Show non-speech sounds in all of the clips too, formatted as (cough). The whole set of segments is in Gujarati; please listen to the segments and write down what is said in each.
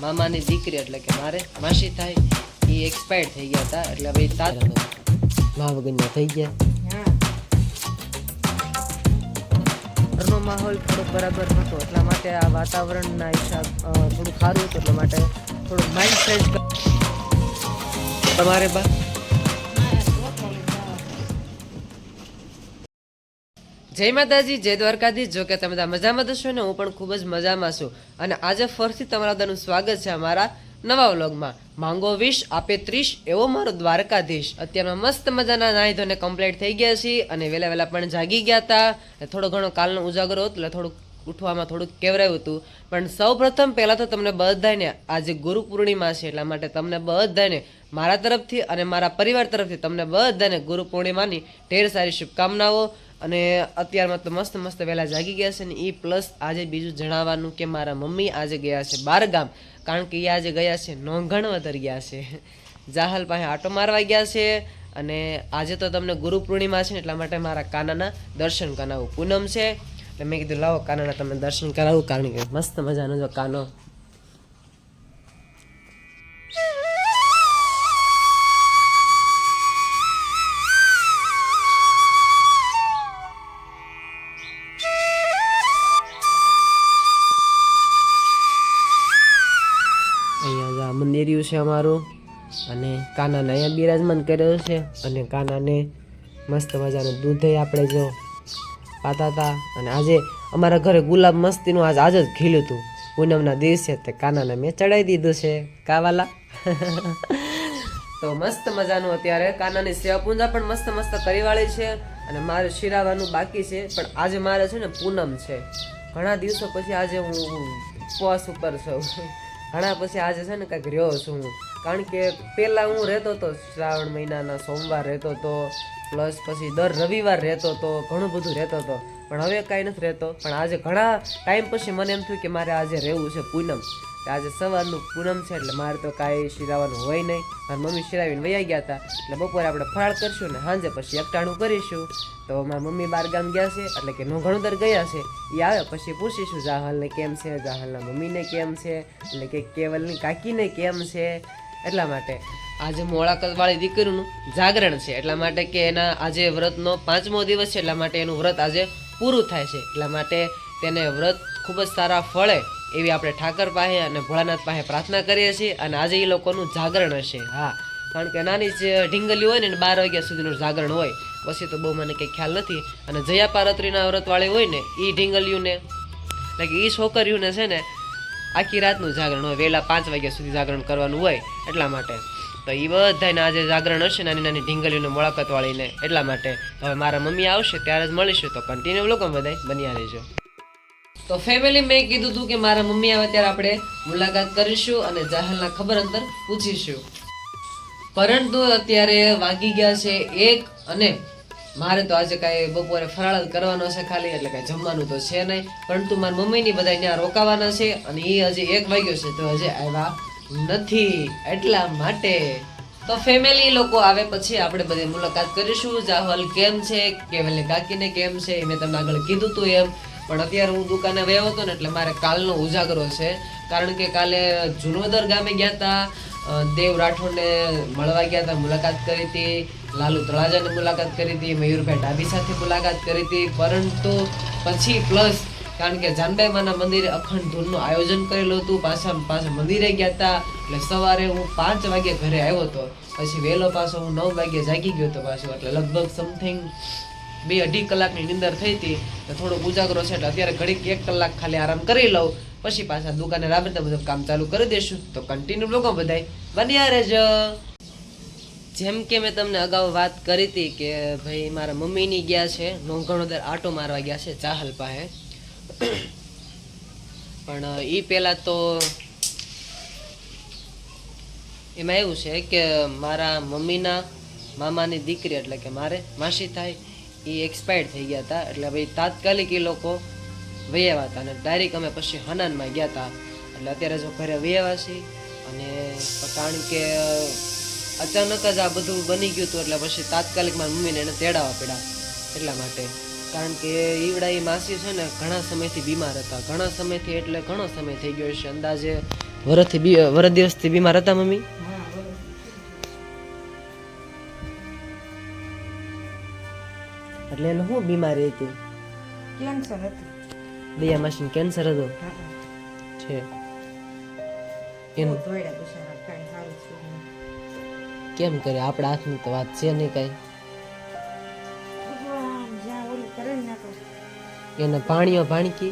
મામાની દીકરી એટલે કે મારે માસી થાય એ એક્સપાયર્ડ થઈ ગયા હતા એટલે હવે તાત મા વગરના થઈ ગયા. ઘરનો માહોલ થોડો બરાબર નહોતો એટલા માટે આ વાતાવરણના હિસાબ થોડું સારું હતું એટલા માટે થોડું માઇન્ડ ફ્રેશ તમારે બા જય માતાજી, જય દ્વારકાધીશ. જો કે તમે મજામાં છો ને, હું પણ ખૂબ જ મજામાં છું. અને આજે ફરીથી તમારા બધાનું સ્વાગત છે અમારા નવા વ્લોગમાં. માંગો વીસ, આપે ત્રીસ, એવો મારો દ્વારકાધીશ. અત્યારમાં મસ્ત મજાના નાહી ધોને કમ્પ્લીટ થઈ ગયા છીએ અને વહેલા વહેલા પણ જાગી ગયા હતા. થોડો ઘણો કાલનો ઉજાગરો હતો, એટલે થોડુંક ઉઠવામાં થોડુંક કેવરાયું હતું. પણ સૌ પ્રથમ પહેલાં તો તમને બધાને આજે ગુરુ પૂર્ણિમા છે, એટલા માટે તમને બધાને મારા તરફથી અને મારા પરિવાર તરફથી તમને બધાને ગુરુ પૂર્ણિમાની ઢેર સારી શુભકામનાઓ. અને અત્યારમાં તો મસ્ત મસ્ત વહેલા જાગી ગયા છે ને એ પ્લસ આજે બીજું જણાવવાનું કે મારા મમ્મી આજે ગયા છે બારગામ. કારણ કે એ આજે ગયા છે નોંઘણવતર ગયા છે. જાહલ પાસે આટો મારવા ગયા છે અને આજે તો તમને ગુરુ પૂર્ણિમા છે ને એટલા માટે મારા કાનાના દર્શન કરાવવું પૂનમ છે. એટલે મેં કીધું લાવો કાનાના તમને દર્શન કરાવું કારણ કે મસ્ત મજાનો જો કાનો મંદિર્યું છે અમારું. અને કાનાને અહીંયા બિરાજમાન કર્યો છે. અને કાનાને મસ્ત મજાનું દૂધે આપણે જો પાતા હતા અને આજે અમારા ઘરે ગુલાબ મસ્તીનું આજ આજ જ ખીલ્યું હતું. પૂનમના દિવસે તે કાનાને મેં ચડાવી દીધું છે. કાવાલા. (laughs) તો મસ્ત મજાનું અત્યારે કાનાની સેવા પૂંજા પણ મસ્ત મસ્ત કરીવાળી છે. અને મારે શિરાવાનું બાકી છે. પણ આજે મારે છે ને પૂનમ છે. ઘણા દિવસો પછી આજે હું ઉપવાસ ઉપર છું. (laughs) ઘણા પછી આજે છે ને કંઈક રહ્યો છું. કારણ કે પહેલાં હું રહેતો હતો શ્રાવણ મહિનાના સોમવાર રહેતો હતો પ્લસ પછી દર રવિવાર રહેતો હતો ઘણું બધું રહેતો હતો પણ હવે કાંઈ નથી રહેતો. પણ આજે ઘણા ટાઈમ પછી મને એમ થયું કે મારે આજે રહેવું છે પૂનમ. આજે સવારનું પૂનમ છે એટલે મારે તો કાંઈ શિરાવાનું હોય નહીં. મારી મમ્મી શિરાવીને વયા ગયા હતા. એટલે બપોરે આપણે ફાળ કરશું ને સાંજે પછી એકટાણું કરીશું. તો મારી મમ્મી બાર ગામ ગયા છે, એટલે કે નો ઘણું ગયા છે. એ આવે પછી પૂછીશું જાહલને કેમ છે, જાહલના મમ્મીને કેમ છે, એટલે કે કેવલની કાકીને કેમ છે. એટલા માટે આજે મોળાકતવાળી દીકરીનું જાગરણ છે, એટલા માટે કે એના આજે વ્રતનો પાંચમો દિવસ છે, એટલા માટે એનું વ્રત આજે પૂરું થાય છે. એટલા માટે તેને વ્રત ખૂબ જ સારા ફળે એવી આપણે ઠાકર પાસે અને ભોળાનાથ પાસે પ્રાર્થના કરીએ છીએ અને આજે એ લોકોનું જાગરણ હશે. હા. કારણ કે નાની જે ઢીંગલી હોય ને બાર વાગ્યા સુધીનું જાગરણ હોય. પછી તો બહુ મને કંઈ ખ્યાલ નથી. અને જયા પારત્રીના વ્રતવાળી હોય ને એ ઢીંગલીઓને, એટલે કે એ છોકરીઓને છે ને, આખી રાતનું જાગરણ હોય. વહેલા પાંચ વાગ્યા સુધી જાગરણ કરવાનું હોય એટલા માટે. તો એ બધાને આજે જાગરણ હશે, નાની નાની ઢીંગલીઓને મુલાકાત વાળીને એટલા માટે. હવે મારા મમ્મી આવશે, ત્યારે જ મળીશું. તો કન્ટિન્યુ લોકો બધા બન્યા રહેજો. તો ફેમિલી મેં કીધું હતું કે મારા મમ્મી આવે ત્યારે આપણે મુલાકાત કરીશું અને જાહલના ખબર અંતર પૂછીશું. પરંતુ અત્યારે વાગી ગયા છે એક અને મારે તો આજે કાંઈ બપોરે ફરાળ કરવાનો છે ખાલી, એટલે કાંઈ જમવાનું તો છે નહીં. પરંતુ મારી મમ્મીની બધા ત્યાં રોકાવાના છે અને એ હજી એક વાગ્યો છે તો હજી આવ્યા નથી એટલા માટે. તો ફેમિલી લોકો આવે પછી આપણે બધી મુલાકાત કરીશું. જાહલ કેમ છે? કેવલની કાકીને કેમ છે? મેં તમને આગળ કીધું હતું એમ. પણ અત્યારે હું દુકાને વયો હતો ને એટલે મારે કાલનો ઉજાગરો છે. કારણ કે કાલે જુનોદર ગામે ગયા હતા દેવ રાઠોડને મળવા ગયા હતા મુલાકાત કરી હતી, લાલુ તળાજાને મુલાકાત કરી હતી, મયુરભાઈ ડાબી સાથે મુલાકાત કરી હતી. પરંતુ પછી પ્લસ કારણ કે જાનબાઈ માના મંદિરે અખંડ ધૂનનું આયોજન કરેલું હતું, પાછા પાછા મંદિરે ગયા હતા એટલે સવારે હું પાંચ વાગે ઘરે આવ્યો હતો. પછી વહેલો પાછો હું નવ વાગે જાગી ગયો હતો પાછો, એટલે લગભગ સમથિંગ બે અઢી કલાકની નિંદર થઈ હતી તો થોડોક ઉજાગરો છે એટલે અત્યારે ઘડીક એક કલાક ખાલી આરામ કરી લઉં. પછી પાછા દુકાને રાબેતા બધું કામ ચાલુ કરી દેશું. તો કન્ટિન્યુ લોકો બધાય. બન્યા રહેજો. જેમ કે મેં તમને અગાઉ વાત કરી હતી કે ભાઈ મારા મમ્મીની ગયા છે. નોંઘણોદર આટો મારવા ગયા છે ચાહલ પાસે. પણ એ પહેલાં તો એમાં એવું છે કે મારા મમ્મીના મામાની દીકરી એટલે કે મારે માસી થાય. એ એક્સપાયર્ડ થઈ ગયા હતા. એટલે ભાઈ તાત્કાલિક એ લોકો વૈયાવા હતા અને ડાયરેક્ટ અમે પછી હનાનમાં ગયા હતા. એટલે અત્યારે જો ઘરે વૈયાવા છીએ અને કારણ કે અચાનક જ આ બધું બની ગયું હતું એટલે પછી તાત્કાલિક મારી મમ્મીને એને તેડાવા પડ્યા એટલા માટે. કારણ કે ઈવડા એ માસી છે ને ઘણા સમયથી બીમાર હતા. ઘણા સમયથી એટલે ઘણો સમય થઈ ગયો છે અંદાજે વરસથી વર દિવસથી બીમાર હતા મમ્મી? એટલે એને શું બીમારી હતી? કેન્સર હતું. દયા માસીને કેન્સર હતો? છે. કેમ કરે? આપણા હાથની તો વાત છે નહીં કાંઈ. એને પાણીઓ ભાણકી?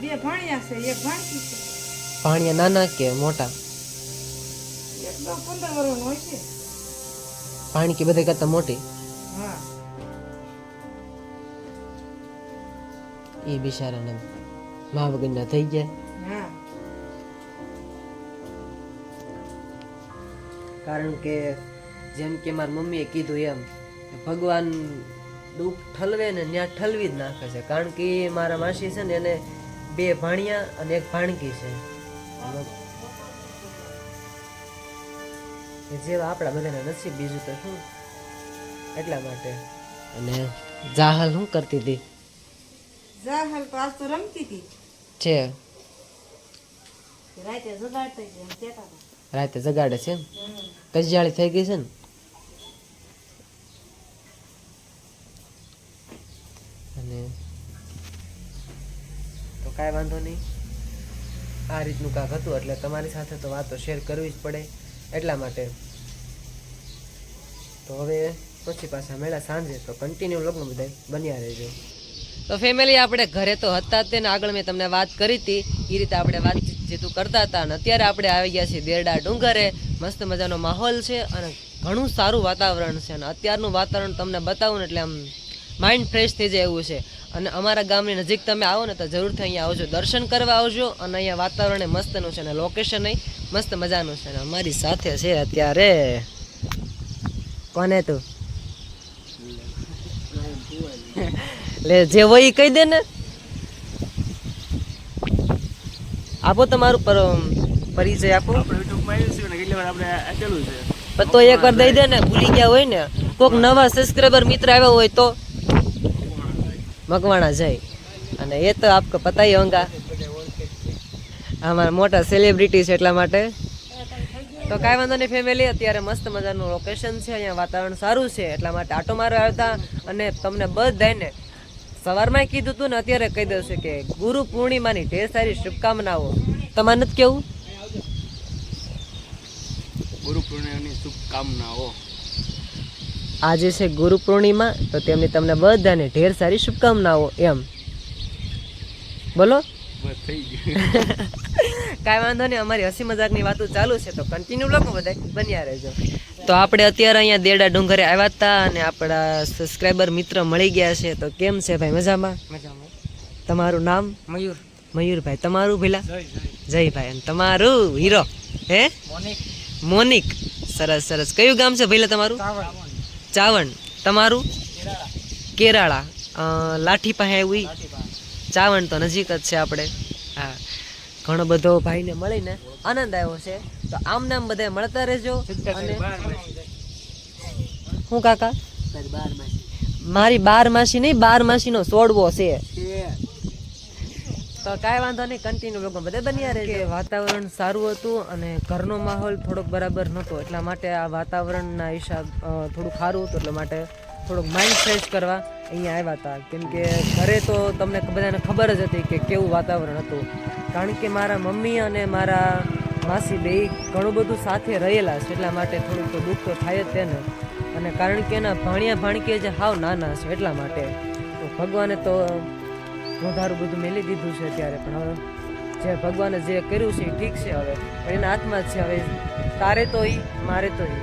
બે ભાણિયા છે એક ભાણકી છે. પાણીયા નાના કે મોટા? એક તો પંદર વર્ષનો હોય છે. પાણકી બધા કરતા મોટી? એ બિચારાને મા વગરના થઈ ગયા. કારણ કે જેમ કે મારી મમ્મીએ કીધું એમ ભગવાન દુઃખ ઠલવે ને ત્યાં ઠલવી જ નાખે છે. કારણ કે એ મારા માસી છે ને એને બે ભાણિયા અને એક ભાણકી છે. જેવા આપણા બધાના નસીબ બીજું તો શું? એટલા માટે. અને જાહલ શું કરતી હતી? જા હાલ તો આજ તો રમતી હતી. છે. રાતે જગાડતા એમ કહેતા રાતે જગાડે છે એમ? કજિયાળી થઈ ગઈ છે ને? અને તો કાંઈ વાંધો નહીં. આ રીતનું કાંક હતું એટલે તમારી સાથે તો વાતો શેર કરવી જ પડે એટલા માટે. તો હવે પછી પાછા મેળા સાંજે તો કન્ટિન્યુ લગ્ન બધા બન્યા રહેજો. તો ફેમિલી આપણે ઘરે તો હતા જ તેને આગળ મેં તમને વાત કરી હતી. એ રીતે આપણે વાતચીતું કરતા હતા અને અત્યારે આપણે આવી ગયા છીએ દેરડા ડુંગરે. મસ્ત મજાનો માહોલ છે અને ઘણું સારું વાતાવરણ છે અને અત્યારનું વાતાવરણ તમને બતાવું ને એટલે આમ માઇન્ડ ફ્રેશ થઈ જાય એવું છે. અને અમારા ગામની નજીક તમે આવો ને તો જરૂરથી અહીંયા આવજો. દર્શન કરવા આવજો અને અહીંયા વાતાવરણ મસ્તનું છે અને લોકેશન મસ્ત મજાનું છે. અને અમારી સાથે છે અત્યારે કોને તું? લે જે હોય કહી દે ને. આપો તમારું પર પરિચય આપો. તો એક વાર દઈ દે ને ભૂલી ગયા હોય ને. કોઈક નવા સબસ્ક્રાઈબર મિત્ર આવ્યા હોય તો. મકવાણા જાય. અને એ તો આપકો પતા હી હોંગા. અમારા મોટા સેલિબ્રિટી છે એટલા માટે. તો કાંઈ વાંધો નહીં ફેમિલી અત્યારે મસ્ત મજાનું લોકેશન છે અહીંયા વાતાવરણ સારું છે એટલા માટે આટો મારવા આવ્યા હતા. અને તમને બધાને સવારમાં કીધું તું ને અત્યારે કહી દઉં છું કે ગુરુ પૂર્ણિમાની ઢેર સારી શુભકામનાઓ. તમારે નથી કેવું? ગુરુ પૂર્ણિમાની શુભકામનાઓ. આજે છે ગુરુ પૂર્ણિમા તો તેમની તમને બધાને ઢેર સારી શુભકામનાઓ એમ. બોલો? (laughs) કાંઈ વાંધો નહીં અમારી હસી મજાકની વાતો ચાલુ છે તો કન્ટિન્યુ લોકો બધા બન્યા રહેજો. તો આપણે અત્યારે અહીંયા દેડા ડુંગરે આવ્યા હતા અને આપણા સબસ્ક્રાઈબર મિત્ર મળી ગયા છે. તો કેમ છે ભાઈ મજામાં? મજામાં. તમારું નામ? મયુર. મયુરભાઈ. તમારું પેલા જયભાઈ. અને તમારું હીરો? હે? મોનિક. સરસ સરસ. કયું ગામ છે ભઈલા તમારું? ચાવણ. તમારું? કેરાળા. લાઠી પાસે આવી? ચાવણ તો નજીક જ છે આપણે. હા. ઘણો બધો ભાઈને મળીને આનંદ આવ્યો છે. તો આમ નામ બધા મળતા રહેજો અને હું કાકા? મારી બાર માસી નહીં બાર માસીનો સોડવો છે. તો કાંઈ વાંધો નહીં કન્ટિન્યુ લોકો બધે બન્યા રહે વાતાવરણ સારું હતું અને ઘરનો માહોલ થોડોક બરાબર નહોતો એટલા માટે આ વાતાવરણના હિસાબ થોડું સારું હતું એટલે માટે થોડુંક માઇન્ડ ફ્રેશ કરવા અહીંયા આવ્યા હતા. કેમ કે ઘરે તો તમને બધાને ખબર જ હતી કે કેવું વાતાવરણ હતું. કારણ કે મારા મમ્મી અને મારા માસી બે ઘણું બધું સાથે રહેલા છે, એટલા માટે થોડુંક તો દુઃખ તો થાય જ તેને અને કારણ કે એના ભાણિયા ભાણકીએ જે હાવ નાના છે, એટલા માટે. તો ભગવાને તો વધારું બધું મેલી દીધું છે અત્યારે, પણ હવે જે ભગવાને જે કર્યું છે એ ઠીક છે હવે. પણ એના હાથમાં જ છે, હવે તારે તો એ મારે તો એ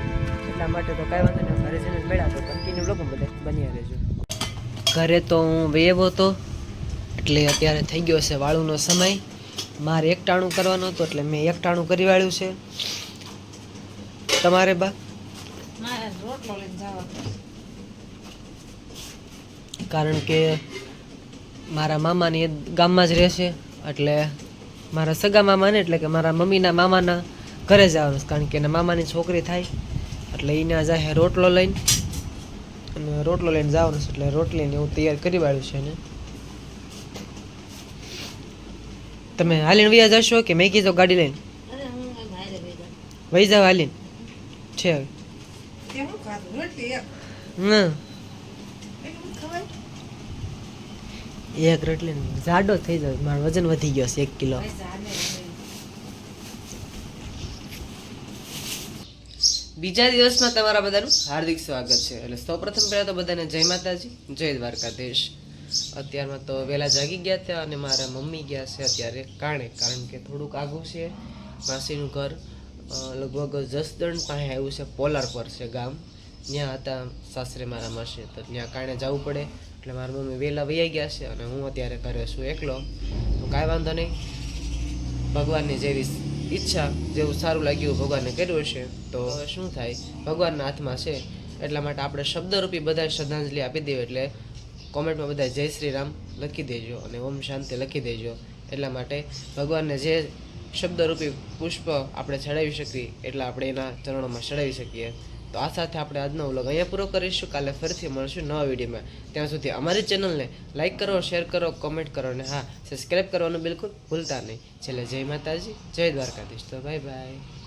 એટલા માટે તો કાંઈ વાંધો નહીં ઘરે જઈને મેળા તો કન્ટિન્યુ લોકો બધા બન્યા રહેજો. ઘરે તો હું વેવો હતો એટલે અત્યારે થઈ ગયો છે વાળુનો સમય. મારે એકટાણું કરવાનું હતું એટલે મેં એકટાણું કરી વાળ્યું છે. તમારે બા? રોટલો લઈને કારણ કે મારા મામાની ગામમાં જ રહેશે એટલે મારા સગા મામાને એટલે કે મારા મમ્મીના મામાના ઘરે જવાનું છે. કારણ કે એના મામાની છોકરી થાય એટલે એને જાહે રોટલો લઈને અને રોટલો લઈને જવાનું છે એટલે રોટલીને એવું તૈયાર કરી વાળ્યું છે એને. તમે હાલીને વૈયા જશો કે મેં કીધો ગાડી લઈને? વહી જાવ હાલીને. છે હવે. એક. રોટલી જાડો થઈ જાય મારું વજન વધી ગયો છે એક કિલો. બીજા દિવસમાં તમારા બધાનું હાર્દિક સ્વાગત છે. એટલે સૌપ્રથમ પહેલા તો બધાને જય માતાજી જય દ્વારકાધીશ. અત્યારમાં તો વહેલા જાગી ગયા હતા અને મારા મમ્મી ગયા છે અત્યારે કારણે. કારણ કે થોડુંક આગું છે માસીનું ઘર. લગભગ જસદણ પાસે આવ્યું છે, પોલાર પર છે ગામ. ત્યાં હતા સાસરે મારા માસી. તો ત્યાં કારણે જવું પડે. એટલે મારા મમ્મી વહેલા વૈયા ગયા છે અને હું અત્યારે ઘરે છું એકલો. તો કાંઈ વાંધો નહીં. ભગવાનની જેવી ઈચ્છા, જેવું સારું લાગ્યું ભગવાને કર્યું હશે, તો શું થાય? ભગવાનના હાથમાં છે. એટલા માટે આપણે શબ્દરૂપી બધા શ્રદ્ધાંજલિ આપી દઈએ એટલે કોમેન્ટમાં બધા જય શ્રી રામ લખી દેજો અને ઓમ શાંતિ લખી દેજો. એટલા માટે ભગવાનને જે શબ્દરૂપી પુષ્પ આપણે ચડાવી શકીએ, એટલે આપણે એના ચરણોમાં ચડાવી શકીએ. તો આ સાથે આપણે આજનો વ્લોગ અહીંયા પૂરો કરીશું. કાલે ફરીથી મળશું નવા વિડીયોમાં. ત્યાં સુધી અમારી ચેનલને લાઈક કરો, શેર કરો, કોમેન્ટ કરો અને હા સબસ્ક્રાઈબ કરવાનું બિલકુલ ભૂલતા નહીં. છેલ્લે જય માતાજી, જય દ્વારકાધીશ. તો બાય બાય.